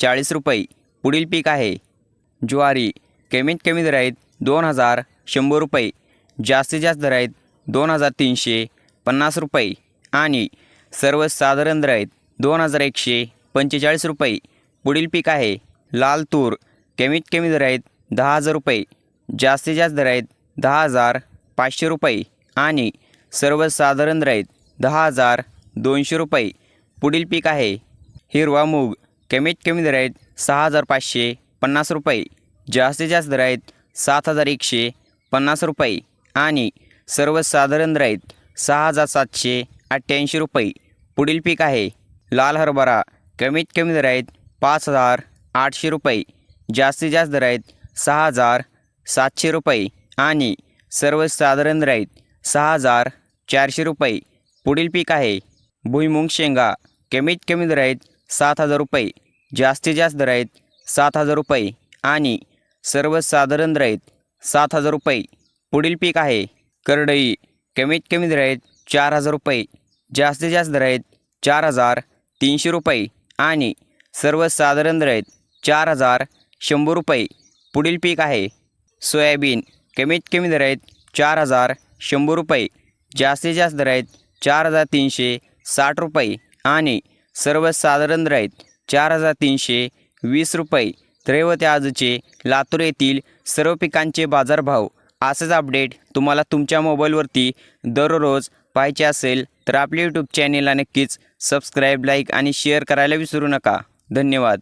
चाळीस रुपये. पुढील पीक आहे. ज्वारी कमीत कमी दर आहेत दोन हजार शंभर रुपये. जास्तीत जास्त दर आहेत दोन हजार तीनशे पन्नास रुपये. आणि सर्वसाधारण दर आहेत दोन हजार एकशे पंचेचाळीस रुपये. पुढील पीक आहे. लाल तूर कमीत कमी दर आहेत दहा हजार रुपये. जास्तीत जास्त दर आहेत दहा हजार पाचशे रुपये. आणि सर्वसाधारण दर आहेत दहा हजार दोनशे रुपये. पुढील पीक आहे. हिरवा मूग कमीत कमी दर आहेत सहा हजार पाचशे पन्नास रुपये. जास्तीत जास्त दर आहेत सात हजार एकशे पन्नास रुपये. आणि सर्वसाधारण दर आहेत सहा हजार सातशे अठ्ठ्याऐंशी रुपये. पुढील पीक आहे लाल हरभरा. कमीत कमी दर आहेत पाच हजार आठशे रुपये. जास्तीत जास्त दर आहेत सहा हजार सातशे रुपये. आणि सर्वसाधारण दर आहेत सहा हजार चारशे रुपये. पुढील पीक आहे भुईमुंग शेंगा. कमीत कमी दर आहेत सात हजार रुपये. जास्तीत जास्त दर आहेत सात हजार रुपये आणि सर्वसाधारण दर आहेत सात हजार रुपये. पुढील पीक आहे करडई. कमीत कमी दर आहेत चार हजार रुपये. जास्तीत जास्त दर आहेत चार हजार तीनशे रुपये आणि सर्वसाधारण दर आहेत चार हजार शंभर रुपये. पुढील पीक आहे सोयाबीन. कमीत कमी दर आहेत चार हजार शंभर रुपये. जास्तीत जास्त दर आहेत चार हजार तीनशे साठ रुपये आणि सर्वसाधारण दर चार हजार तीनशे वीस रुपये. त्रैवत आजचे लातूर येथील सर्व पिकांचे बाजारभाव असंच अपडेट तुम्हाला तुमच्या मोबाईलवरती दररोज पाहायचे असेल तर आपल्या यूट्यूब चॅनेलला नक्कीच सबस्क्राईब लाईक आणि शेअर करायला विसरू नका. धन्यवाद.